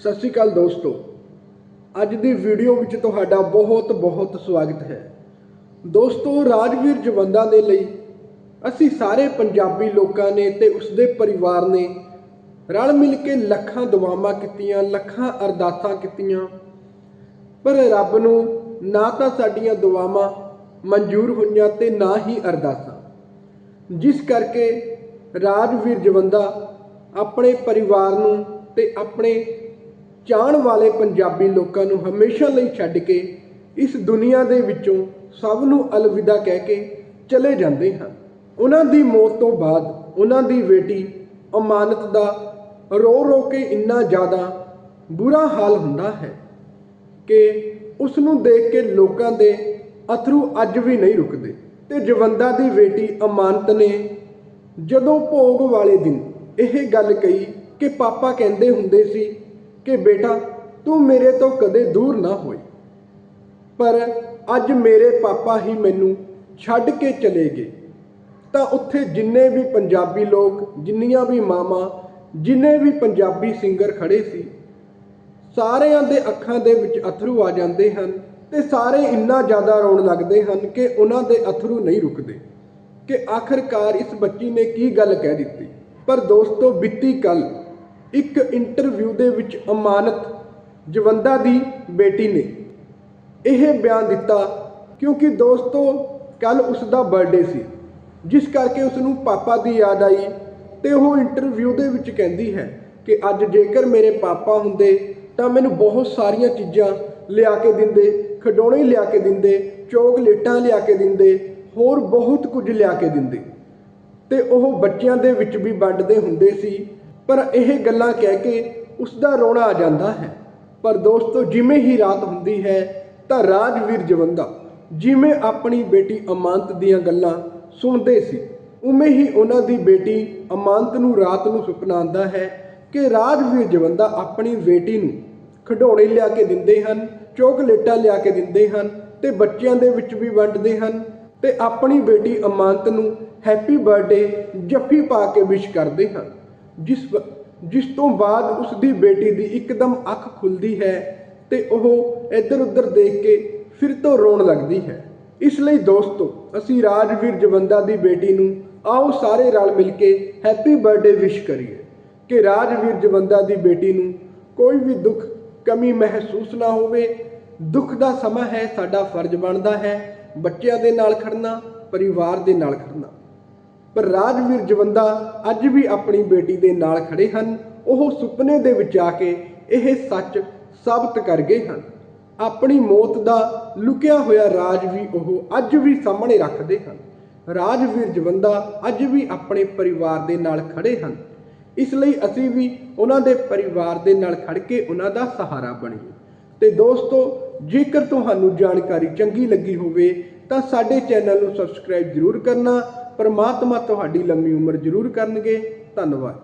ਸਤਿ ਸ਼੍ਰੀ ਅਕਾਲ ਦੋਸਤੋ। ਅੱਜ ਦੀ ਵੀਡੀਓ ਵਿੱਚ ਤੁਹਾਡਾ ਬਹੁਤ ਬਹੁਤ ਸਵਾਗਤ ਹੈ। ਦੋਸਤੋ, ਰਾਜਵੀਰ ਜਵੰਦਾ ਦੇ ਲਈ ਅਸੀਂ ਸਾਰੇ ਪੰਜਾਬੀ ਲੋਕਾਂ ਨੇ ਤੇ ਉਸਦੇ ਪਰਿਵਾਰ ਨੇ ਰਲ ਮਿਲ ਕੇ ਲੱਖਾਂ ਦੁਆਵਾਂ ਕੀਤੀਆਂ, ਲੱਖਾਂ ਅਰਦਾਸਾਂ ਕੀਤੀਆਂ। ਪਰ ਰੱਬ ਨੂੰ ਨਾ ਤਾਂ ਸਾਡੀਆਂ ਦੁਆਵਾਂ ਮਨਜ਼ੂਰ ਹੋਈਆਂ ਤੇ ਨਾ ਹੀ ਅਰਦਾਸਾਂ। ਜਿਸ ਕਰਕੇ ਰਾਜਵੀਰ ਜਵੰਦਾ ਆਪਣੇ ਪਰਿਵਾਰ ਨੂੰ ਤੇ ਆਪਣੇ ਚਾਹਣ ਵਾਲੇ ਪੰਜਾਬੀ ਲੋਕਾਂ ਨੂੰ ਹਮੇਸ਼ਾ ਲਈ ਛੱਡ ਕੇ ਇਸ ਦੁਨੀਆ ਦੇ ਵਿੱਚੋਂ ਸਭ ਨੂੰ ਅਲਵਿਦਾ ਕਹਿ ਕੇ ਚਲੇ ਜਾਂਦੇ ਹਨ। ਉਹਨਾਂ ਦੀ ਮੌਤ ਤੋਂ ਬਾਅਦ ਉਹਨਾਂ ਦੀ ਬੇਟੀ ਅਮਾਨਤ ਦਾ ਰੋ ਰੋ ਕੇ ਇੰਨਾ ਜ਼ਿਆਦਾ ਬੁਰਾ ਹਾਲ ਹੁੰਦਾ ਹੈ ਕਿ ਉਸ ਨੂੰ ਦੇਖ ਕੇ ਲੋਕਾਂ ਦੇ ਅਥਰੂ ਅੱਜ ਵੀ ਨਹੀਂ ਰੁਕਦੇ ਤੇ ਜਵੰਦਾ ਦੀ ਬੇਟੀ ਅਮਾਨਤ ਨੇ ਜਦੋਂ ਭੋਗ ਵਾਲੇ ਦਿਨ ਇਹ ਗੱਲ ਕਹੀ ਕਿ ਪਾਪਾ ਕਹਿੰਦੇ ਹੁੰਦੇ ਸੀ ਕਿ ਬੇਟਾ, ਤੂੰ ਮੇਰੇ ਤੋਂ ਕਦੇ ਦੂਰ ਨਾ ਹੋਈ। ਪਰ ਅੱਜ ਮੇਰੇ ਪਾਪਾ ਹੀ ਮੈਨੂੰ ਛੱਡ ਕੇ ਚਲੇ ਗਏ। ਤਾਂ ਉੱਥੇ ਜਿੰਨੇ ਵੀ ਪੰਜਾਬੀ ਲੋਕ, ਜਿੰਨੀਆਂ ਵੀ ਮਾਵਾਂ, ਜਿੰਨੇ ਵੀ ਪੰਜਾਬੀ ਸਿੰਗਰ ਖੜੇ ਸੀ, ਸਾਰਿਆਂ ਦੇ ਅੱਖਾਂ ਦੇ ਵਿੱਚ ਅਥਰੂ ਆ ਜਾਂਦੇ ਹਨ ਤੇ ਸਾਰੇ ਇੰਨਾ ਜ਼ਿਆਦਾ ਰੋਣ ਲੱਗਦੇ ਹਨ ਕਿ ਉਹਨਾਂ ਦੇ ਅਥਰੂ ਨਹੀਂ ਰੁਕਦੇ। ਕਿ ਆਖਰਕਾਰ ਇਸ ਬੱਚੀ ਨੇ ਕੀ ਗੱਲ ਕਹਿ ਦਿੱਤੀ। ਪਰ ਦੋਸਤੋ, ਬਿੱਤੀ ਕੱਲ ਇੱਕ ਇੰਟਰਵਿਊ ਦੇ ਵਿੱਚ ਅਮਾਨਤ ਜਵੰਦਾ ਦੀ ਬੇਟੀ ਨੇ ਇਹ ਬਿਆਨ ਦਿੱਤਾ, ਕਿਉਂਕਿ ਦੋਸਤੋ, ਕੱਲ ਉਸ ਦਾ ਬਰਥਡੇ ਸੀ, ਜਿਸ ਕਰਕੇ ਉਸ ਨੂੰ ਪਾਪਾ ਦੀ ਯਾਦ ਆਈ ਤੇ ਉਹ ਇੰਟਰਵਿਊ ਦੇ ਵਿੱਚ ਕਹਿੰਦੀ ਹੈ ਕਿ ਅੱਜ ਜੇਕਰ ਮੇਰੇ ਪਾਪਾ ਹੁੰਦੇ ਤਾਂ ਮੈਨੂੰ ਬਹੁਤ ਸਾਰੀਆਂ ਚੀਜ਼ਾਂ ਲਿਆ ਕੇ ਦਿੰਦੇ, ਖਿਡੌਣੇ ਲਿਆ ਕੇ ਦਿੰਦੇ ਚੋਕਲੇਟਾਂ ਲਿਆ ਕੇ ਦਿੰਦੇ, ਹੋਰ ਬਹੁਤ ਕੁਝ ਲਿਆ ਕੇ ਦਿੰਦੇ। ਤੇ ਉਹ ਬੱਚਿਆਂ ਦੇ ਵਿੱਚ ਵੀ ਵੰਡਦੇ ਹੁੰਦੇ ਸੀ ਪਰ ਇਹ ਗੱਲਾਂ ਕਹਿ ਕੇ ਉਸ ਦਾ ਰੋਣਾ ਆ ਜਾਂਦਾ ਹੈ। ਪਰ ਦੋਸਤੋ, ਜਿਵੇਂ ਹੀ ਰਾਤ ਹੁੰਦੀ ਹੈ, ਤਾਂ ਰਾਜਵੀਰ ਜਵੰਦਾ ਜਿਵੇਂ ਆਪਣੀ ਬੇਟੀ ਅਮਾਨਤ ਦੀਆਂ ਗੱਲਾਂ ਸੁਣਦੇ ਸੀ, ਉਵੇਂ ਹੀ ਉਹਨਾਂ ਦੀ ਬੇਟੀ ਅਮਾਨਤ ਨੂੰ ਰਾਤ ਨੂੰ ਸੁਪਨਾ ਆਉਂਦਾ ਹੈ ਕਿ ਰਾਜਵੀਰ ਜਵੰਦਾ ਆਪਣੀ ਬੇਟੀ ਨੂੰ ਖਿਡੌਣੇ ਲਿਆ ਕੇ ਦਿੰਦੇ ਹਨ, ਚੋਕਲੇਟਾਂ ਲਿਆ ਕੇ ਦਿੰਦੇ ਹਨ ਤੇ ਬੱਚਿਆਂ ਦੇ ਵਿੱਚ ਵੀ ਵੰਡਦੇ ਹਨ ਤੇ ਆਪਣੀ ਬੇਟੀ ਅਮਾਨਤ ਨੂੰ ਹੈਪੀ ਬਰਥਡੇ ਜੱਫੀ ਪਾ ਕੇ ਵਿਸ਼ ਕਰਦੇ ਹਨ। ਜਿਸ ਵ- ਜਿਸ ਤੋਂ ਬਾਅਦ ਉਸ ਦੀ ਬੇਟੀ ਦੀ ਇੱਕਦਮ ਅੱਖ ਖੁੱਲਦੀ ਹੈ ਤੇ ਉਹ ਇੱਧਰ ਉੱਧਰ ਦੇਖ ਕੇ ਫਿਰ ਤੋਂ ਰੋਣ ਲੱਗਦੀ ਹੈ। ਇਸ ਲਈ ਦੋਸਤੋ, ਅਸੀਂ ਰਾਜਵੀਰ ਜਵੰਦਾ ਦੀ ਬੇਟੀ ਨੂੰ ਆਓ ਸਾਰੇ ਰਲ ਮਿਲ ਕੇ ਹੈਪੀ ਬਰਥਡੇ ਵਿਸ਼ ਕਰੀਏ ਕਿ ਰਾਜਵੀਰ ਜਵੰਦਾ ਦੀ ਬੇਟੀ ਨੂੰ ਕੋਈ ਵੀ ਦੁੱਖ, ਕਮੀ ਮਹਿਸੂਸ ਨਾ ਹੋਵੇ। ਦੁੱਖ ਦਾ ਸਮਾਂ ਹੈ, ਸਾਡਾ ਫਰਜ਼ ਬਣਦਾ ਹੈ ਬੱਚਿਆਂ ਦੇ ਨਾਲ ਖੜਨਾ, ਪਰਿਵਾਰ ਦੇ ਨਾਲ ਖੜਨਾ। ਪਰ ਰਾਜਵੀਰ ਜਵੰਦਾ ਅੱਜ ਵੀ ਆਪਣੀ ਬੇਟੀ ਦੇ ਨਾਲ ਖੜੇ ਹਨ। ਉਹ ਸੁਪਨੇ ਦੇ ਵਿੱਚ ਆ ਕੇ ਇਹ ਸੱਚ ਸਾਬਤ ਕਰ ਗਏ ਹਨ। ਆਪਣੀ ਮੌਤ ਦਾ ਲੁਕਿਆ ਹੋਇਆ ਰਾਜ ਵੀ ਉਹ ਅੱਜ ਵੀ ਸਾਹਮਣੇ ਰੱਖਦੇ ਹਨ। ਰਾਜਵੀਰ ਜਵੰਦਾ ਅੱਜ ਵੀ ਆਪਣੇ ਪਰਿਵਾਰ ਦੇ ਨਾਲ ਖੜੇ ਹਨ। ਇਸ ਲਈ ਅਸੀਂ ਵੀ ਉਹਨਾਂ ਦੇ ਪਰਿਵਾਰ ਦੇ ਨਾਲ ਖੜ ਕੇ ਉਹਨਾਂ ਦਾ ਸਹਾਰਾ ਬਣੀਏ। ਤੇ ਦੋਸਤੋ, ਜੇਕਰ ਤੁਹਾਨੂੰ ਜਾਣਕਾਰੀ ਚੰਗੀ ਲੱਗੀ ਹੋਵੇ, ਤਾਂ ਸਾਡੇ ਚੈਨਲ ਨੂੰ ਸਬਸਕ੍ਰਾਈਬ ਜ਼ਰੂਰ ਕਰਨਾ ਪਰਮਾਤਮਾ ਤੁਹਾਡੀ ਲੰਮੀ ਉਮਰ ਜ਼ਰੂਰ ਕਰਨਗੇ। ਧੰਨਵਾਦ।